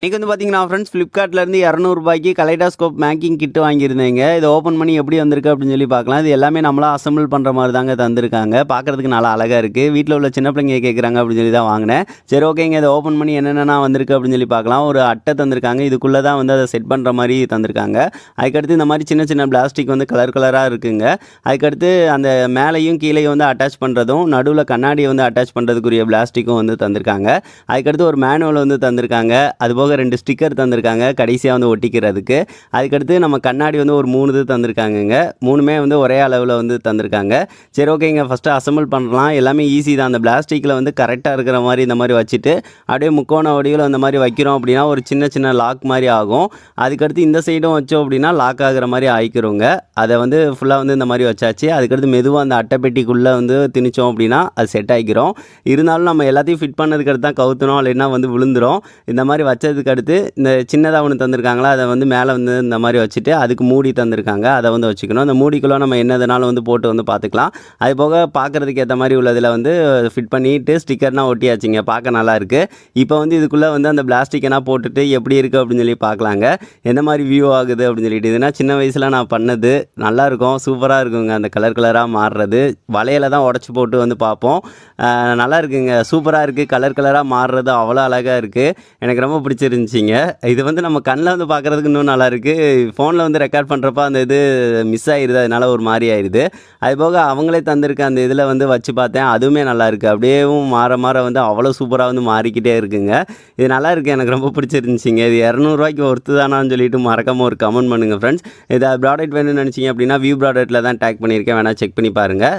இன்றைக்கி வந்து பார்த்தீங்கன்னா ஃப்ரெண்ட்ஸ் ஃப்ளிப்கார்ட்லேருந்து இரநூறுபாய்க்கு கலைடாஸ்கோப் மேக்கிங் கிட் வாங்கியிருந்தேங்க. இதை ஓப்பன் பண்ணி எப்படி வந்திருக்கு அப்படின்னு சொல்லி பார்க்கலாம். இது எல்லாமே நம்மளாக அசம்பிள் பண்ணுற மாதிரி தாங்க தந்திருக்காங்க. பார்க்குறதுக்கு நல்லா அழகாக இருக்குது வீட்டில் உள்ள சின்ன பிள்ளைங்க கேட்குறாங்க அப்படின்னு சொல்லி தான் வாங்கினேன். சரி ஓகேங்க. இதை ஓப்பன் பண்ணி என்னென்ன வந்திருக்கு அப்படின்னு சொல்லி பார்க்கலாம். ஒரு அட்டை தந்திருக்காங்க. இதுக்குள்ளே தான் வந்து அதை செட் பண்ணுற மாதிரி தந்திருக்காங்க. அதுக்கடுத்து இந்த மாதிரி சின்ன சின்ன பிளாஸ்டிக் வந்து கலர் கலராக இருக்குங்க. அதுக்கடுத்து அந்த மேலேயும் கீழேயும் வந்து அட்டாச் பண்ணுறதும் நடுவில் கண்ணாடியை வந்து அட்டாச் பண்ணுறதுக்குரிய பிளாஸ்டிக்கும் வந்து தந்திருக்காங்க. அதுக்கடுத்து ஒரு மேனுவல் வந்து தந்திருக்காங்க. போக ரெண்டு ஸ்டிக்கர் தந்திருக்காங்க கடைசியாக வந்து ஒட்டிக்கிறதுக்கு. அதுக்கடுத்து நம்ம கண்ணாடி வந்து ஒரு மூணு இது தந்திருக்காங்கங்க. மூணுமே வந்து ஒரே அளவில் வந்து தந்திருக்காங்க. சரி ஓகேங்க. ஃபஸ்ட்டு அசம்பிள் பண்ணலாம். எல்லாமே ஈஸி தான். அந்த பிளாஸ்டிக்கில் வந்து கரெக்டாக இருக்கிற மாதிரி இந்த மாதிரி வச்சுட்டு அப்படியே முக்கோண வடிவில் அந்த மாதிரி வைக்கிறோம் அப்படின்னா ஒரு சின்ன சின்ன லாக் மாதிரி ஆகும். அதுக்கடுத்து இந்த சைடும் வச்சோம் அப்படின்னா லாக் ஆகிற மாதிரி ஆயிக்கிறோங்க. அதை வந்து ஃபுல்லாக வந்து இந்த மாதிரி வச்சாச்சு. அதுக்கடுத்து மெதுவாக அந்த அட்டைப்பெட்டிக்குள்ளே வந்து திணிச்சோம் அப்படின்னா அது செட் ஆகிக்கிறோம் இருந்தாலும் நம்ம எல்லாத்தையும் ஃபிட் பண்ணதுக்கு அடுத்து தான் கவுத்தணும். இல்லைன்னா வந்து விழுந்துரும். இந்த மாதிரி வச்சது வச்சதுக்கு அடுத்து இந்த சின்னதாக ஒன்று தந்திருக்காங்களா அதை வந்து மேலே வந்து இந்த மாதிரி வச்சுட்டு அதுக்கு மூடி தந்திருக்காங்க. அதை வந்து வச்சுக்கணும். அந்த மூடிக்குள்ளே நம்ம என்னதுனாலும் வந்து போட்டு வந்து பார்த்துக்கலாம். அது போக பார்க்குறதுக்கு ஏற்ற மாதிரி உள்ளதில் வந்து ஃபிட் பண்ணிட்டு ஸ்டிக்கர்னால் ஒட்டியாச்சுங்க. பார்க்க நல்லாயிருக்கு இப்போ வந்து இதுக்குள்ளே வந்து அந்த பிளாஸ்டிக்கெல்லாம் போட்டுட்டு எப்படி இருக்குது அப்படின்னு சொல்லி பார்க்கலாங்க. எந்த மாதிரி வியூ ஆகுது அப்படின்னு சொல்லிட்டு. இதுனா சின்ன வயசில் நான் பண்ணது நல்லாயிருக்கும் சூப்பராக இருக்குங்க. அந்த கலர் கலராக மாறுறது. வலையில தான் உடச்சி போட்டு வந்து பார்ப்போம். நல்லா இருக்குங்க. சூப்பராக இருக்குது கலர் கலராக மாறுறது அவ்வளோ அழகாக இருக்குது எனக்கு ரொம்ப பிடிச்சிருந்துச்சிங்க இது வந்து நம்ம கண்ணில் வந்து பார்க்குறதுக்கு இன்னும் நல்லா இருக்குது ஃபோனில் வந்து ரெக்கார்ட் பண்ணுறப்ப அந்த இது மிஸ் ஆயிடுது அதனால ஒரு மாதிரி ஆயிடுது அது போக அவங்களே தந்திருக்க அந்த இதில் வந்து வச்சு பார்த்தேன். அதுவுமே நல்லா இருக்குது அப்படியேவும் மாற மாற வந்து அவ்வளோ சூப்பராக வந்து மாறிக்கிட்டே இருக்குங்க. இது நல்லா இருக்குது எனக்கு ரொம்ப பிடிச்சிருந்துச்சிங்க. இது இரநூறுவாய்க்கு ஒருத்து தானான்னு சொல்லிட்டு மறக்காமல் ஒரு கமெண்ட் பண்ணுங்கள் ஃப்ரெண்ட்ஸ் இதை ப்ராடக்ட் வேணும்னு நினச்சிங்க அப்படின்னா வியூ ப்ராடக்ட்டில் தான் டேக் பண்ணியிருக்கேன். வேணால் செக் பண்ணி பாருங்கள்